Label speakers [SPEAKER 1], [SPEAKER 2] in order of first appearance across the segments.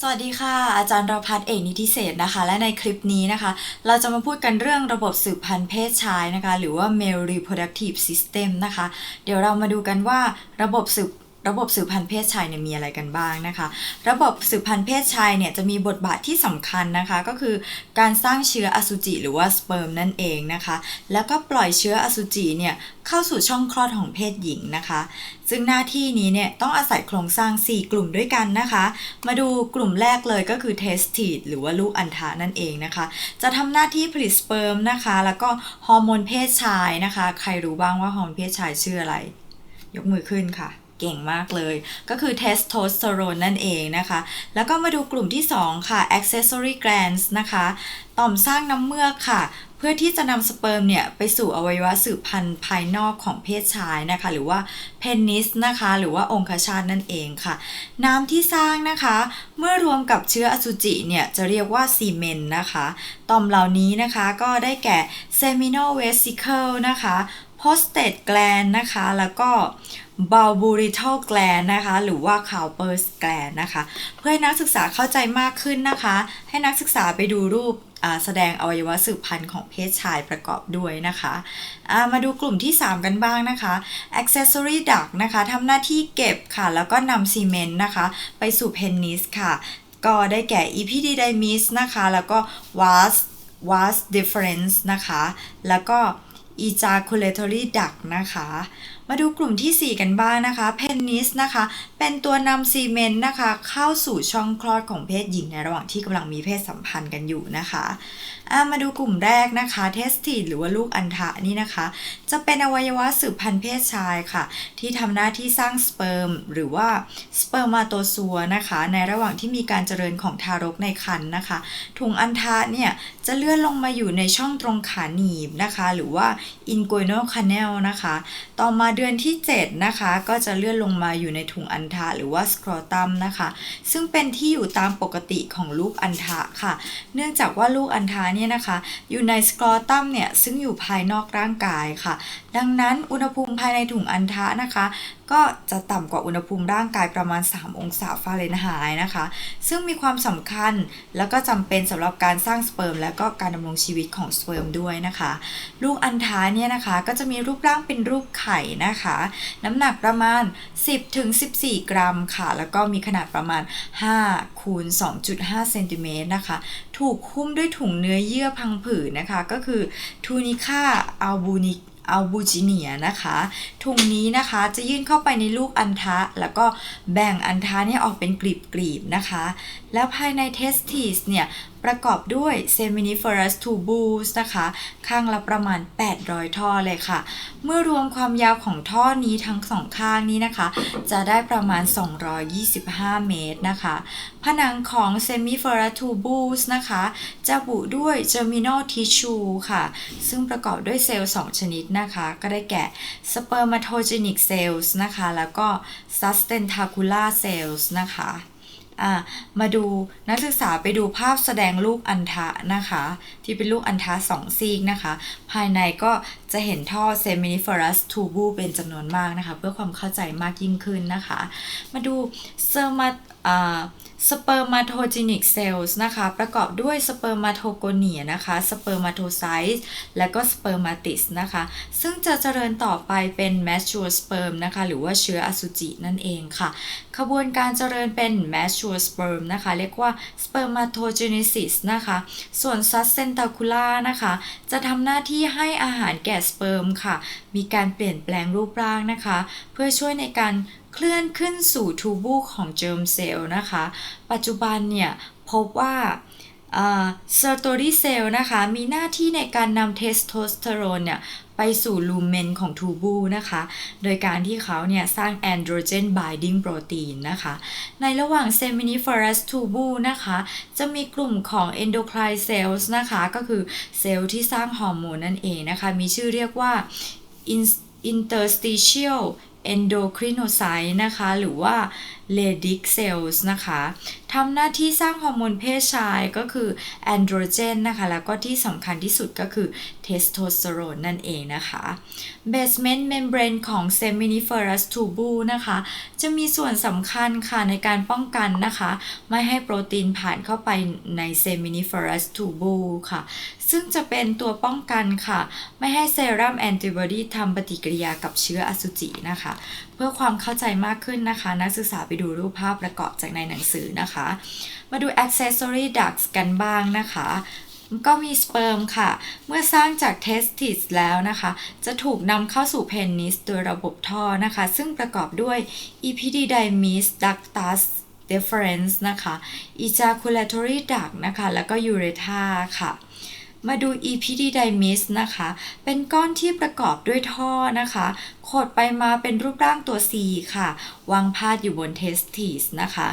[SPEAKER 1] สวัสดีค่ะ อาจารย์รพัฒน์เอกนิติเศษนะคะ และในคลิปนี้นะคะ เราจะมาพูดกันเรื่องระบบสืบพันธุ์เพศชายนะคะ หรือว่า male reproductive system นะคะ เดี๋ยวเรามาดูกันว่าระบบสืบ ระบบสืบพันธุ์เพศชายเนี่ยมีอะไรกันบ้างนะคะ ระบบสืบพันธุ์เพศชายเนี่ยจะมีบทบาทที่สำคัญนะคะ ก็คือการสร้างเชื้ออสุจิหรือว่าสเปิร์มนั่นเองนะคะ แล้วก็ปล่อยเชื้ออสุจิเนี่ยเข้าสู่ช่องคลอดของเพศหญิงนะคะ ซึ่งหน้าที่นี้เนี่ยต้องอาศัยโครงสร้าง 4 กลุ่มด้วยกันนะคะ มาดูกลุ่มแรกเลยก็คือ testis หรือว่าลูกอัณฑะนั่นเองนะคะ จะทำหน้าที่ผลิตสเปิร์มนะคะ แล้วก็ฮอร์โมนเพศชายนะคะ ใครรู้บ้างว่าฮอร์โมนเพศชายชื่ออะไร ยกมือขึ้นค่ะ เก่งมากเลย ก็คือเทสโทสเตอโรนนั่นเองนะคะ แล้วก็มาดูกลุ่มที่ 2 ค่ะ accessory glands นะคะ ต่อมสร้างน้ำเมือกค่ะ เพื่อที่จะนำสเปิร์มเนี่ย ไปสู่อวัยวะสืบพันธุ์ภายนอกของเพศชายนะคะ หรือว่าเพนิสนะคะ หรือว่าองคชาตนั่นเองค่ะ น้ำที่สร้างนะคะ เมื่อรวมกับเชื้ออสุจิเนี่ย จะเรียกว่าซีเมนนะคะ ต่อมเหล่านี้นะคะก็ได้แก่ seminal vesicle นะคะ prostate gland นะคะ แล้วก็ bulburital gland นะคะ หรือว่า Cowper's gland นะคะ เพื่อให้นักศึกษาเข้าใจมากขึ้นนะคะ ให้นักศึกษาไปดูรูปแสดงอวัยวะสืบพันธุ์ของเพศชายประกอบด้วยนะคะามาดูกลุ่มที่ 3 กันบ้างนะคะ accessory duct นะคะทำหน้าที่เก็บค่ะ แล้วก็นำซีเมนต์นะคะ ไปสู่เพนิสค่ะ ก็ได้แก่ epididymis นะคะ แล้วก็ vas vas deferens นะคะ แล้วก็ ejaculatory duct นะคะ มาดูกลุ่มทีสี่ 4 กันบ้างนะคะ เพนนิสนะคะ เป็นตัวนำซีเมนต์นะคะ เข้าสู่ช่องคลอดของเพศหญิงในระหว่างที่กำลังมีเพศสัมพันธ์กันอยู่นะคะามาดูกลุ่มแรกนะคะ เทสติหรือว่าลูกอัณฑะนี่นะคะ จะเป็นอวัยวะสืบพันธุ์เพศชายค่ะ ที่ทำหน้าที่สร้างสเปิร์มหรือว่าสเปิร์มาโตซัวนะคะ ในระหว่างที่มีการเจริญของทารกในครรภ์นะคะ ถุงอัณฑะเนี่ยจะเลื่อนลงมาอยู่ในช่องตรงขาหนีบนะคะ หรือว่า inguinal canal นะคะ ต่อมาเดือนที่ 7 นะคะ ก็จะเลื่อนลงมาอยู่ในถุงอันทะหรือว่าสครอตัมนะคะ ซึ่งเป็นที่อยู่ตามปกติของลูกอันทะค่ะ เนื่องจากว่าลูกอันทะเนี่ยนะคะ อยู่ในสครอตัมเนี่ยซึ่งอยู่ภายนอกร่างกายค่ะ ดังนั้นอุณหภูมิภายในถุงอันทะนะคะ ก็จะต่ำกว่าอุณหภูมิร่างกายประมาณ 3 องศาฟาเรนไฮต์นะคะ ซึ่งมีความสำคัญแล้วก็จำเป็นสำหรับการสร้างสเปิร์ม และก็การดำรงชีวิตของสเปิร์มด้วยนะคะ ลูกอัณฑะเนี่ยนะคะก็จะมีรูปร่างเป็นรูปไข่นะคะ น้ำหนักประมาณ 10-14 กรัมค่ะ แล้วก็มีขนาดประมาณ5คูณ2.5เซนติเมตรนะคะ ถูกหุ้มด้วยถุงเนื้อเยื่อพังผืดนะคะ ก็คือทูนิค่าอัลบูนิก อัลบูจิเนียนะคะถุงนี้นะคะจะยื่นเข้าไปในลูกอัณฑะแล้วก็แบ่งอัณฑะเนี่ยออกเป็นกลีบๆนะคะ แล้วภายในเทสติสเนี่ย ประกอบด้วย seminiferous tubules นะคะ ข้างละประมาณ 800 ท่อเลยค่ะ เมื่อรวมความยาวของท่อนี้ทั้งสองข้างนี้นะคะ จะได้ประมาณ 225 เมตรนะคะ ผนังของ seminiferous tubules นะคะ จะบุด้วย germinal tissue ค่ะ ซึ่งประกอบด้วยเซลล์ 2 ชนิดนะคะ ก็ได้แก่ spermatogenic cells นะคะ แล้วก็ sustentacular cells นะคะ อะมาดูนักศึกษาไปดูภาพแสดงลูกอัณฑะนะคะ ที่เป็นลูกอัณฑะสองซีกนะคะ ภายในก็จะเห็นท่อเซมิเนฟอรัสทูบูเป็นจำนวนมากนะคะ เพื่อความเข้าใจมากยิ่งขึ้นนะคะ มาดูเซอร์มาอ่า spermatogenic cells นะคะ ประกอบด้วย spermatogonia นะคะ spermatocytes และก็ spermatis นะคะ ซึ่งจะเจริญต่อไปเป็น mature sperm นะคะ หรือว่าเชื้ออสุจินั่นเองค่ะ ขบวนการเจริญเป็น mature sperm นะคะ เรียกว่า spermatogenesis นะคะ ส่วน sustentacular นะคะ จะทำหน้าที่ให้อาหารแก่สเปิร์มค่ะ มีการเปลี่ยนแปลงรูปร่างนะคะ เพื่อช่วยในการ เคลื่อนขึ้นสู่ทูบูของเจ r ร์มเซลล์นะคะ ปัจจุบันเนี่ยพบว่าเซอร์โตรีเซลล์นะคะ มีหน้าที่ในการนำเทสโทสเตอโรนเนี่ยไปสู่ลูเมนของทูบูนะคะ โดยการที่เขาเนี่ยสร้างแอนโดรเจนไบดิ้งโปรตีนนะคะ ในระหว่างเซมินิฟอรัสทูบูนะคะ จะมีกลุ่มของ endocrine cells นะคะ ก็คือเซลล์ที่สร้างฮอร์โมนนั่นเองนะคะ มีชื่อเรียกว่า interstitial endocrinocyte นะคะ หรือว่า Leydig cells นะคะทำหน้าที่สร้างฮอร์โมนเพศชายก็คือ androgen นนะคะ แล้วก็ที่สำคัญที่สุดก็คือ testosterone นั่นเองนะคะ basement membrane ของ seminiferous tubule นะคะ จะมีส่วนสำคัญค่ะในการป้องกันนะคะ ไม่ให้โปรตีนผ่านเข้าไปใน seminiferous tubule ค่ะ ซึ่งจะเป็นตัวป้องกันค่ะ ไม่ให้เซรั่มแอนติบอดีทำปฏิกิริยากับเชื้ออสุจินะคะเพื่อความเข้าใจมากขึ้นนะคะ นักศึกษาไปดูรูปภาพประกอบจากในหนังสือนะคะ มาดู accessory ducts กันบ้างนะคะก็มีสเปิร์มค่ะ เมื่อสร้างจากเทสติสแล้วนะคะ จะถูกนำเข้าสู่เพนนิสโดยระบบท่อนะคะ ซึ่งประกอบด้วย epididymis ductus deferens นะคะ ejaculatory duct นะคะ แล้วก็ urethra ค่ะ มาดู epididymis นะคะ เป็นก้อนที่ประกอบด้วยท่อนะคะขดไปมาเป็นรูปร่างตัว C ค่ะ วางพาดอยู่บน testis นะคะ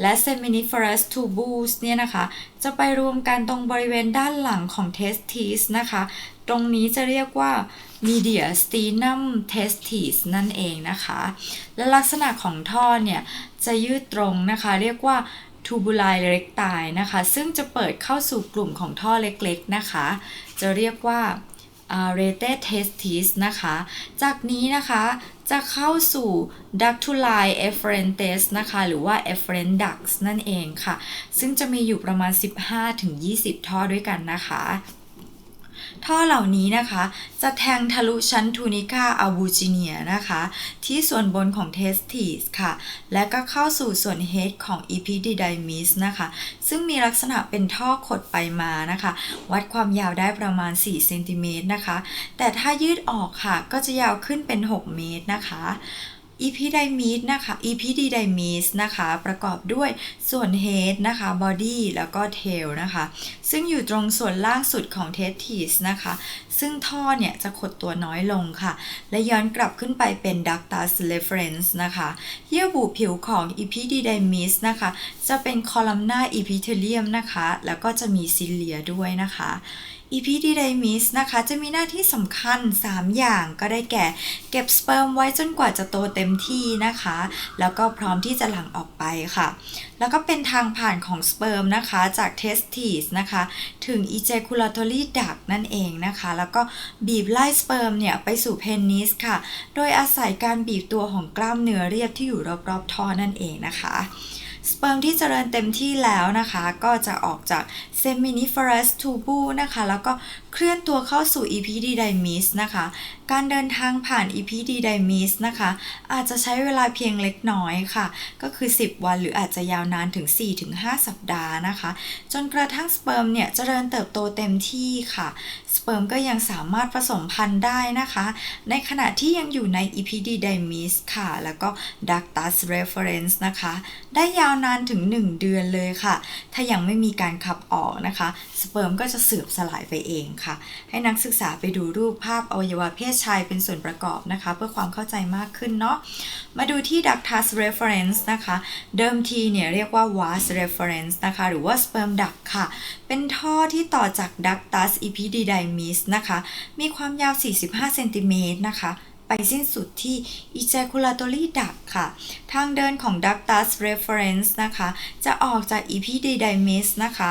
[SPEAKER 1] และ seminiferous tubules เนี่ยนะคะ จะไปรวมกันตรงบริเวณด้านหลังของ testis นะคะ ตรงนี้จะเรียกว่า mediastinum testis นั่นเองนะคะ และลักษณะของท่อเนี่ย จะยืดตรงนะคะ เรียกว่า ทูบุไลเล็กตายนะคะ ซึ่งจะเปิดเข้าสู่กลุ่มของท่อเล็กๆนะคะ จะเรียกว่า r a t e d testis นะคะ จากนี้นะคะจะเข้าสู่ ductuli efferentes นะคะ หรือว่า efferent ducts นั่นเองค่ะ ซึ่งจะมีอยู่ประมาณ 15-20 ท่อด้วยกันนะคะ ท่อเหล่านี้นะคะ จะแทงทะลุชั้นทูนิก้าอัลบูจิเนียนะคะ ที่ส่วนบนของเทสติสค่ะ และก็เข้าสู่ส่วนเฮดของอีพิดิไดมิสนะคะ ซึ่งมีลักษณะเป็นท่อขดไปมานะคะ วัดความยาวได้ประมาณ 4 เซนติเมตรนะคะ แต่ถ้ายืดออกค่ะ ก็จะยาวขึ้นเป็น 6 เมตรนะคะ อีพีไดมีสนะคะอีพีดีไดมีสนะคะ ประกอบด้วยส่วนเฮดนะคะบอดี้แล้วก็เทลนะคะ ซึ่งอยู่ตรงส่วนล่างสุดของเทสทีสนะคะ ซึ่งท่อเนี่ยจะขดตัวน้อยลงค่ะ และย้อนกลับขึ้นไปเป็น ductus referens นะคะ เยื่อบุผิวของ epididymis นะคะ จะเป็น columnar epithelium นะคะ แล้วก็จะมีซิเลียด้วยนะคะ epididymis นะคะจะมีหน้าที่สำคัญ 3 อย่างก็ได้แก่ เก็บสเปิร์มไว้จนกว่าจะโตเต็มที่นะคะ แล้วก็พร้อมที่จะหลั่งออกไปค่ะ แล้วก็เป็นทางผ่านของสเปิร์มนะคะจากเทสติสนะคะ ถึง ejaculatory duct นั่นเองนะคะ แล้วก็บีบไล่สเปิร์มเนี่ยไปสู่เพนนิสค่ะ โดยอาศัยการบีบตัวของกล้ามเนื้อเรียบที่อยู่รอบๆท่อนั่นเองนะคะสเปิร์มที่เจริญเต็มที่แล้วนะคะ ก็จะออกจาก seminiferous tubule นะคะ แล้วก็เคลื่อนตัวเข้าสู่ epididymis นะคะ การเดินทางผ่าน epididymis นะคะ อาจจะใช้เวลาเพียงเล็กน้อยค่ะ ก็คือ 10 วันหรืออาจจะยาวนานถึง 4-5 สัปดาห์นะคะ จนกระทั่งสเปิร์มเนี่ยเจริญเติบโตเต็มที่ค่ะ สเปิร์มก็ยังสามารถผสมพันธุ์ได้นะคะ ในขณะที่ยังอยู่ใน epididymis ค่ะ แล้วก็ ductus referens นะคะ ได้ยาวนานถึง 1 เดือนเลยค่ะ ถ้ายังไม่มีการขับออกนะคะ สเปิร์มก็จะเสื่อมสลายไปเองค่ะ ให้นักศึกษาไปดูรูปภาพอวัยวะเพศชายเป็นส่วนประกอบนะคะ เพื่อความเข้าใจมากขึ้นเนาะมาดูที่ ductus referens นะคะ เดิมทีเนี่ยเรียกว่า vas referens นะคะ หรือว่า sperm duct ค่ะ เป็นท่อที่ต่อจาก ductus epididymis นะคะ มีความยาว 45เซนติเมตรนะคะไปสิ้นสุดที่ ejaculatory duct ค่ะ ทางเดินของ ductus referens นะคะ จะออกจาก epididymis นะคะ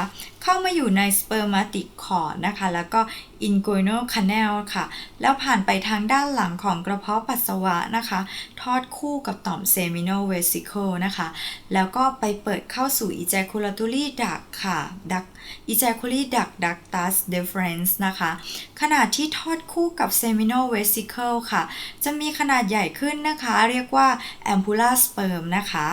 [SPEAKER 1] เข้ามาอยู่ใน spermatic cord นะคะ แล้วก็ inguinal canal ค่ะ แล้วผ่านไปทางด้านหลังของกระเพาะปัสสาวะนะคะ ทอดคู่กับต่อม seminal vesicle นะคะ แล้วก็ไปเปิดเข้าสู่ ejaculatory duct ค่ะ duct ejaculatory duct ductus deferens นะคะ ขนาดที่ทอดคู่กับ seminal vesicle ค่ะ จะมีขนาดใหญ่ขึ้นนะคะ เรียกว่า ampulla sperm นะคะ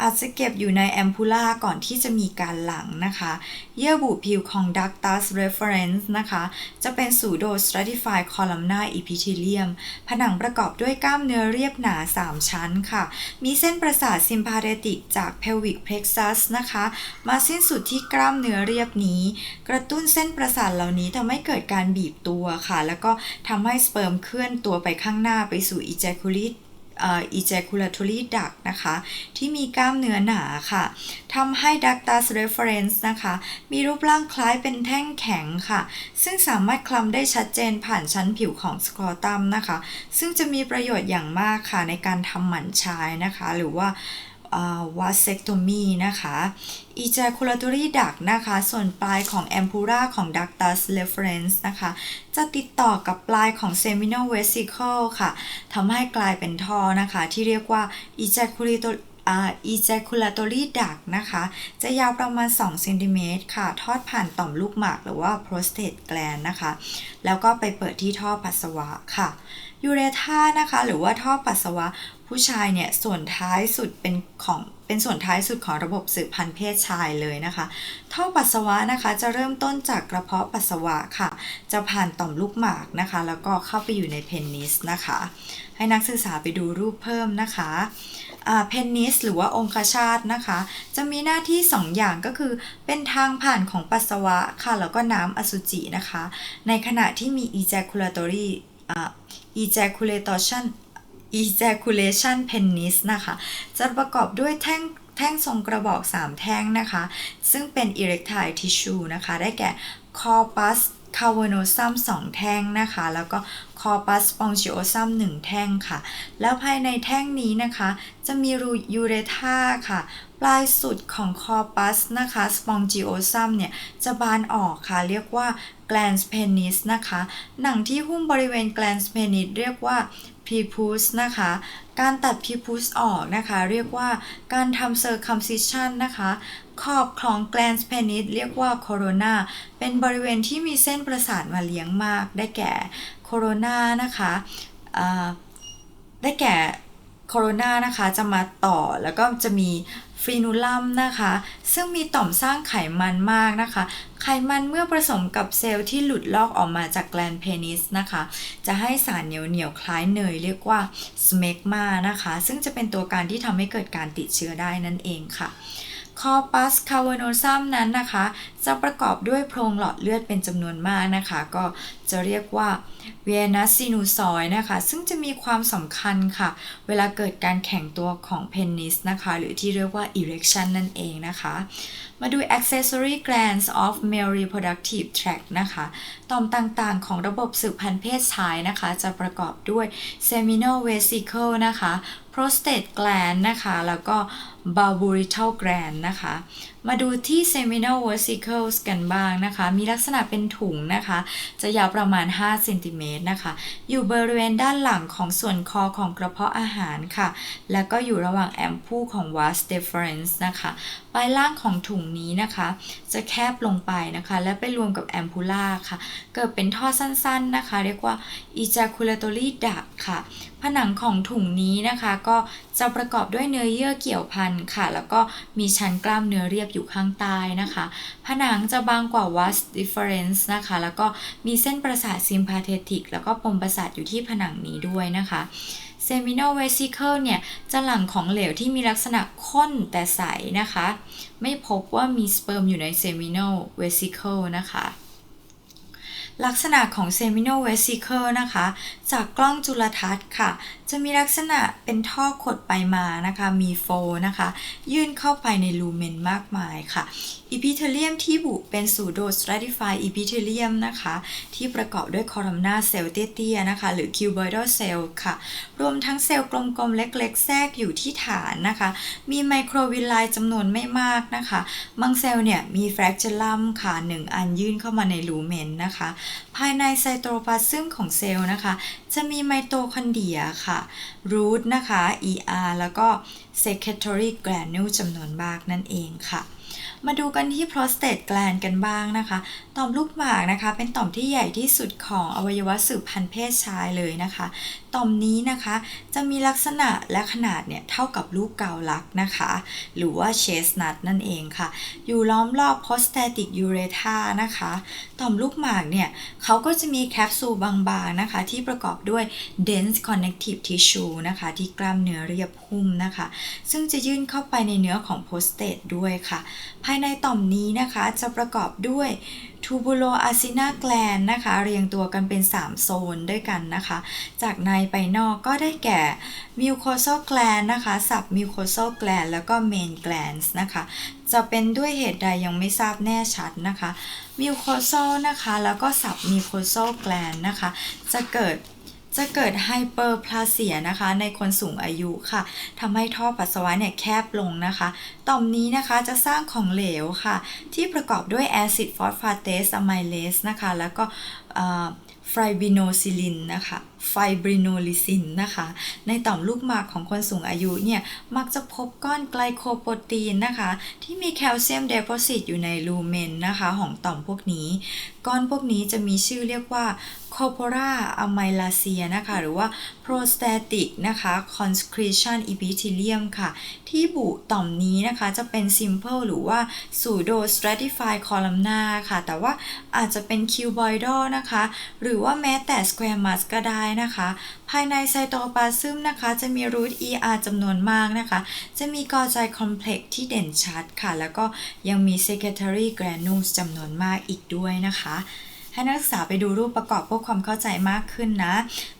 [SPEAKER 1] อาจจะเก็บอยู่ใน ampulla ก่อนที่จะมีการหลังนะคะ เยื่อบุผิวของ ductus referens นะคะ จะเป็น pseudo stratified columnar epithelium ผนังประกอบด้วยกล้ามเนื้อเรียบหนา 3 ชั้นค่ะ มีเส้นประสาท sympathetic จาก pelvic plexus นะคะ มาสิ้นสุดที่กล้ามเนื้อเรียบนี้ กระตุ้นเส้นประสาทเหล่านี้ทำให้เกิดการบีบตัวค่ะ แล้วก็ทำให้สเปิร์มเคลื่อนตัวไปข้างหน้าไปสู่ ejaculate ejaculatory duct นะคะ ที่มีกล้ามเนื้อหนาค่ะทำให้ ductus referens นะคะ มีรูปร่างคล้ายเป็นแท่งแข็งค่ะ ซึ่งสามารถคลำได้ชัดเจนผ่านชั้นผิวของสคอตัมนะคะ ซึ่งจะมีประโยชน์อย่างมากค่ะในการทำหมันชายนะคะ หรือว่า วัสเซกโตมีนะคะ ejaculatory duct นะคะ ส่วนปลายของ ampulla ของ ductus efferens นะคะ จะติดต่อกับปลายของ seminal vesicle ค่ะทำให้กลายเป็นท่อนะคะ ที่เรียกว่า ejaculatory อ่า ejaculatory duct นะคะ จะยาวประมาณ2เซนติเมตรค่ะ ทอดผ่านต่อมลูกหมากหรือว่า prostate gland นะคะ แล้วก็ไปเปิดที่ท่อปัสสาวะค่ะยูเรธานะคะ หรือว่าท่อปัสสาวะ ผู้ชายเนี่ยส่วนท้ายสุดเป็นของเป็นส่วนท้ายสุดของระบบสืบพันธุ์เพศชายเลยนะคะ ท่อปัสสาวะนะคะจะเริ่มต้นจากกระเพาะปัสสาวะค่ะ จะผ่านต่อมลูกหมากนะคะ แล้วก็เข้าไปอยู่ในเพนนิสนะคะ ให้นักศึกษาไปดูรูปเพิ่มนะคะเพนนิสหรือว่าองคชาตนะคะ จะมีหน้าที่ 2 อย่างก็คือ เป็นทางผ่านของปัสสาวะค่ะ แล้วก็น้ำอสุจินะคะ ในขณะที่มี ejaculatory ejaculation ejaculation penis นะคะ จะประกอบด้วยแท่งแท่งทรงกระบอก 3 แท่งนะคะ ซึ่งเป็น erectile tissue นะคะ ได้แก่ corpus cavernosum 2 แท่งนะคะ แล้วก็ corpus spongiosum 1 แท่งค่ะ แล้วภายในแท่งนี้นะคะ จะมีรูยูเรธาค่ะ ปลายสุดของ corpus นะคะ spongiosum เนี่ย จะบานออกค่ะ เรียกว่า glans penis นะคะ หนังที่หุ้มบริเวณ glans penis เรียกว่า พีพุสนะคะ การตัดพีพุสออกนะคะ เรียกว่าการทำเซอร์คัมซิชันนะคะ ขอบของแกลนส์เพนิสเรียกว่าโคโรนาเป็นบริเวณที่มีเส้นประสาทมาเลี้ยงมาก ได้แก่โคโรนานะคะได้แก่โคโรนานะคะจะมาต่อแล้วก็จะมี ฟีนูลัมนะคะ ซึ่งมีต่อมสร้างไขมันมากนะคะ ไขมันเมื่อผสมกับเซลล์ที่หลุดลอกออกมาจากแกลนเพนิสนะคะ จะให้สารเหนียวเหนียวคล้ายเนยเรียกว่าสเมกมานะคะ ซึ่งจะเป็นตัวการที่ทำให้เกิดการติดเชื้อได้นั่นเองค่ะ คอปัสคาเวโนซัมนั้นนะคะ จะประกอบด้วยโพรงหลอดเลือดเป็นจำนวนมากนะคะ ก็จะเรียกว่าเวนัสซินูซอยนะคะ ซึ่งจะมีความสำคัญค่ะ เวลาเกิดการแข็งตัวของเพนนิสนะคะ หรือที่เรียกว่า erection นั่นเองนะคะ มาดู accessory glands of male reproductive tract นะคะ ต่อมต่างๆของระบบสืบพันธุ์เพศชายนะคะ จะประกอบด้วย seminal vesicle นะคะ prostate gland นะคะ แล้วก็ bulboretal gland นะคะ มาดูที่ seminal vesicles กันบ้างนะคะ มีลักษณะเป็นถุงนะคะ จะยาวประมาณ5เซนติเมตรนะคะ อยู่บริเวณด้านหลังของส่วนคอของกระเพาะอาหารค่ะ แล้วก็อยู่ระหว่างแอมพูของ vas deferens นะคะ ปลายล่างของถุงนี้นะคะ จะแคบลงไปนะคะ และไปรวมกับแอมพูล่าค่ะ เกิดเป็นท่อสั้นๆนะคะ เรียกว่า ejaculatory duct ค่ะ ผนังของถุงนี้นะคะ ก็จะประกอบด้วยเนื้อเยื่อเกี่ยวพันค่ะ แล้วก็มีชั้นกล้ามเนื้อเรียบอยู่ข้างใต้นะคะ ผนังจะบางกว่า vas deferens นะคะ แล้วก็มีเส้นประสาท sympathetic แล้วก็ปมประสาทอยู่ที่ผนังนี้ด้วยนะคะ seminal vesicle เนี่ย จะหลั่งของเหลวที่มีลักษณะข้นแต่ใสนะคะ ไม่พบว่ามีสเปิร์มอยู่ใน seminal vesicle นะคะ ลักษณะของ seminal vesicle นะคะ จากกล้องจุลทรรศน์ค่ะ จะมีลักษณะเป็นท่อขดไปมานะคะ มีโฟนะคะ ยื่นเข้าไปในลูเมนมากมายค่ะอีพิเทเลียมที่บุเป็นสูโดสตร a ติฟายอีพิเทเลียมนะคะ ที่ประกอบด้วยคอลัมนาเซลล์เตี้ยๆนะคะ หรือคิวบอยด l เซลล์ค่ะ รวมทั้งเซลล์กลมๆ เล็กๆ แทรกอยู่ที่ฐานนะคะ มีไมโครวิลไลจำนวนไม่มากนะคะบางเซลล์เนี่ยมีแฟกเจลัมค่ะหนึ่งอันยื่นเข้ามาในลูเมนนะคะ ภายในไซโตพลาซึมของเซลล์นะคะ จะมีไมโตคอนเดรียค่ะรูทนะคะ ER แล้วก็ secretory granule จำนวนมากนั่นเองค่ะ มาดูกันที่ prostate gland กันบ้างนะคะ ต่อมลูกหมากนะคะ เป็นต่อมที่ใหญ่ที่สุดของอวัยวะสืบพันธุ์เพศชายเลยนะคะ ต่อมนี้นะคะ จะมีลักษณะและขนาดเนี่ยเท่ากับลูกเกาลักนะคะ หรือว่า chestnut นั่นเองค่ะ อยู่ล้อมรอบ prostatic urethra นะคะ ต่อมลูกหมากเนี่ยเขาก็จะมีแคปซูลบางๆนะคะ ที่ประกอบด้วย dense connective tissue นะคะ ที่กล้ามเนื้อเรียบหุ้มนะคะ ซึ่งจะยื่นเข้าไปในเนื้อของ prostate ด้วยค่ะภายในต่อมนี้นะคะจะประกอบด้วย tubuloacina gland นะคะ เรียงตัวกันเป็น 3 โซนด้วยกันนะคะ จากในไปนอกก็ได้แก่ mucosal gland นะคะ submucosal gland แล้วก็ main glands นะคะ จะเป็นด้วยเหตุใดยังไม่ทราบแน่ชัดนะคะ mucosal นะคะ แล้วก็ submucosal gland นะคะ จะเกิด จะเกิดไฮเปอร์พลาเซียนะคะในคนสูงอายุค่ะทำให้ท่อปัสสาวะเนี่ยแคบลงนะคะ ต่อมนี้นะคะจะสร้างของเหลวค่ะ ที่ประกอบด้วยแอซิดฟอสฟาเตสอะไมเลสนะคะ แล้วก็ไฟบิโนซิลินนะคะ ไฟบริโนลิซินนะคะ ในต่อมลูกหมากของคนสูงอายุเนี่ย มักจะพบก้อนไกลโคโปรตีนนะคะ ที่มีแคลเซียมเดโพซิตอยู่ในลูเมนนะคะของต่อมพวกนี้ ก้อนพวกนี้จะมีชื่อเรียกว่า corpora amylacea นะคะ หรือว่า prostatic นะคะ consecretion epithelium ค่ะ ที่บุต่อมนี้นะคะจะเป็น simple หรือว่า pseudo stratified columna ค่ะ แต่ว่าอาจจะเป็น cuboidal นะคะ หรือว่าแม้แต่ squamous ก็ได้นะคะ ภายในไซโตปลาซึมนะคะ จะมี root ER จำนวนมากนะคะ จะมีกอใจคอมเพล็กซ์ที่เด่นชัดค่ะ แล้วก็ยังมี secretory granules จำนวนมากอีกด้วยนะคะ ให้นักศึกษาไปดูรูปประกอบเพื่อความเข้าใจมากขึ้นนะ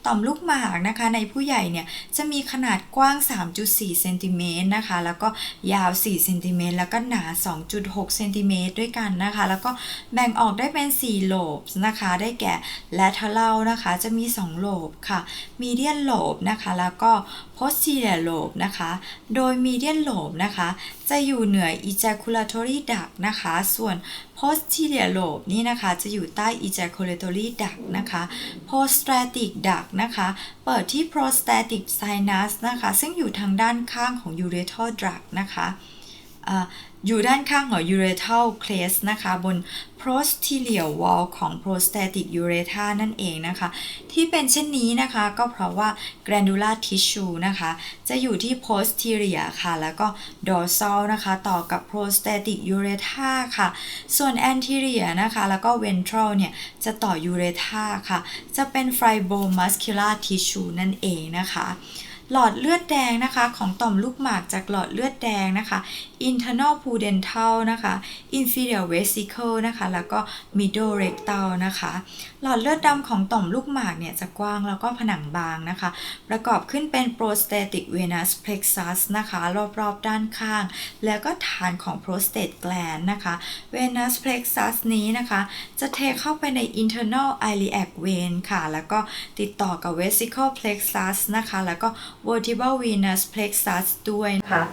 [SPEAKER 1] ต่อมลูกหมากนะคะในผู้ใหญ่เนี่ยจะมีขนาดกว้าง 3.4 เซนติเมตรนะคะ แล้วก็ยาว 4 เซนติเมตร แล้วก็หนา 2.6 เซนติเมตรด้วยกันนะคะ แล้วก็แบ่งออกได้เป็น 4โลบนะคะ ได้แก่ lateral นะคะ จะมี 2โลบค่ะ median lobe นะคะ แล้วก็ posterior lobe นะคะ โดย median lobe นะคะ จะอยู่เหนือ ejaculatory duct นะคะ ส่วน posterior lobe นี่นะคะจะอยู่ใต้ ejaculatory duct นะคะ prostatic duct นะคะ เปิดที่ prostatic sinus นะคะ ซึ่งอยู่ทางด้านข้างของ urethral duct นะคะ อยู่ด้านข้างของ urethral crest นะคะ บน posterior wall ของ prostatic urethra นั่นเองนะคะ ที่เป็นเช่นนี้นะคะก็เพราะว่า glandular tissue นะคะ จะอยู่ที่ posterior ค่ะ แล้วก็ dorsal นะคะ ต่อกับ prostatic urethra ค่ะ ส่วน anterior นะคะ แล้วก็ ventral เนี่ย จะต่อ urethra ค่ะ จะเป็น fibromuscular tissue นั่นเองนะคะ หลอดเลือดแดงนะคะ ของต่อมลูกหมากจากหลอดเลือดแดงนะคะ internal pudendal นะคะ inferior vesicle นะคะ แล้วก็ middle rectal นะคะ หลอดเลือดดำของต่อมลูกหมากเนี่ยจะกว้างแล้วก็ผนังบางนะคะ ประกอบขึ้นเป็น prostatic venous plexus นะคะ รอบๆด้านข้าง แล้วก็ฐานของ prostate gland นะคะ venous plexus นี้นะคะ จะเทเข้าไปใน internal iliac vein ค่ะ แล้วก็ติดต่อกับ vesicle plexus นะคะ แล้วก็ vertebral venous plexus ด้วยนะคะ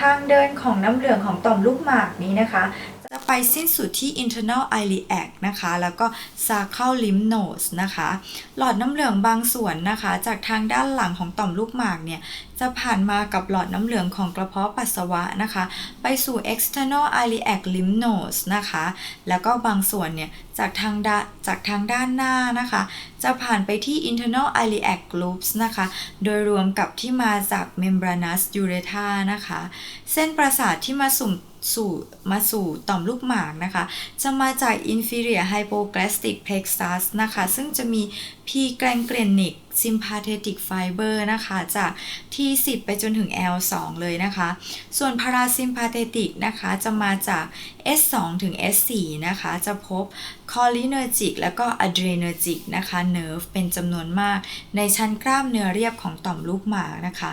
[SPEAKER 1] ทางเดินของน้ำเหลืองของต่อมลูกหมากนี้นะคะจะ ไปสิ้นสุดที่ internal iliac นะคะ แล้วก็ sacral lymph nodes นะคะ หลอดน้ำเหลืองบางส่วนนะคะ จากทางด้านหลังของต่อมลูกหมากเนี่ย จะผ่านมากับหลอดน้ำเหลืองของกระเพาะปัสสาวะนะคะ ไปสู่ external iliac lymph nodes นะคะ แล้วก็บางส่วนเนี่ยจากทางด้านจากทางด้านหน้านะคะ จะผ่านไปที่ internal iliac loops นะคะ โดยรวมกับที่มาจาก membranous urethra นะคะ เส้นประสาทที่มาสุ่ม สู่มาสู่ต่อมลูกหมากนะคะ จะมาจาก inferior hypoglastic plexus นะคะ ซึ่งจะมี p gangrenic sympathetic fiber นะคะ จาก T10 ไปจนถึง L2 เลยนะคะ ส่วน parasympathetic นะคะ จะมาจาก S2 ถึง S4 นะคะ จะพบ cholinergic แล้วก็ adrenergic นะคะ nerve เป็นจำนวนมากในชั้นกล้ามเนื้อเรียบของต่อมลูกหมากนะคะ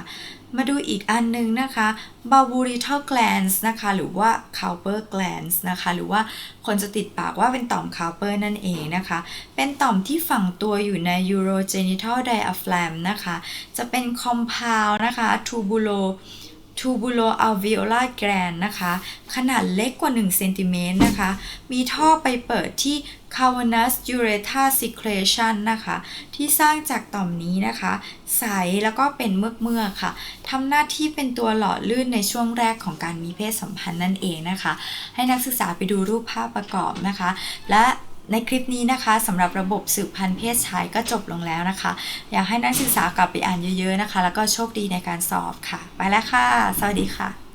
[SPEAKER 1] มาดูอีกอันนึงนะคะ bulburital glands นะคะ หรือว่า Cowper glands นะคะ หรือว่าคนจะติดปากว่าเป็นต่อม Cowper นั่นเองนะคะ เป็นต่อมที่ฝังตัวอยู่ใน urogenital diaphragm นะคะ จะเป็น compound นะคะ tubulo tubulo alveolar gland นะคะ ขนาดเล็กกว่า1เซนติเมตรนะคะ มีท่อไปเปิดที่ cavernous urethra secretion นะคะ ที่สร้างจากต่อมนี้นะคะ ใสแล้วก็เป็นเมือกเมือกค่ะทำหน้าที่เป็นตัวหล่อลื่นในช่วงแรกของการมีเพศสัมพันธ์นั่นเองนะคะ ให้นักศึกษาไปดูรูปภาพประกอบนะคะ และ ในคลิปนี้นะคะสำหรับระบบสืบพันธุ์เพศชายก็จบลงแล้วนะคะ อยากให้นักศึกษากลับไปอ่านเยอะๆนะคะ แล้วก็โชคดีในการสอบค่ะ ไปแล้วค่ะ สวัสดีค่ะ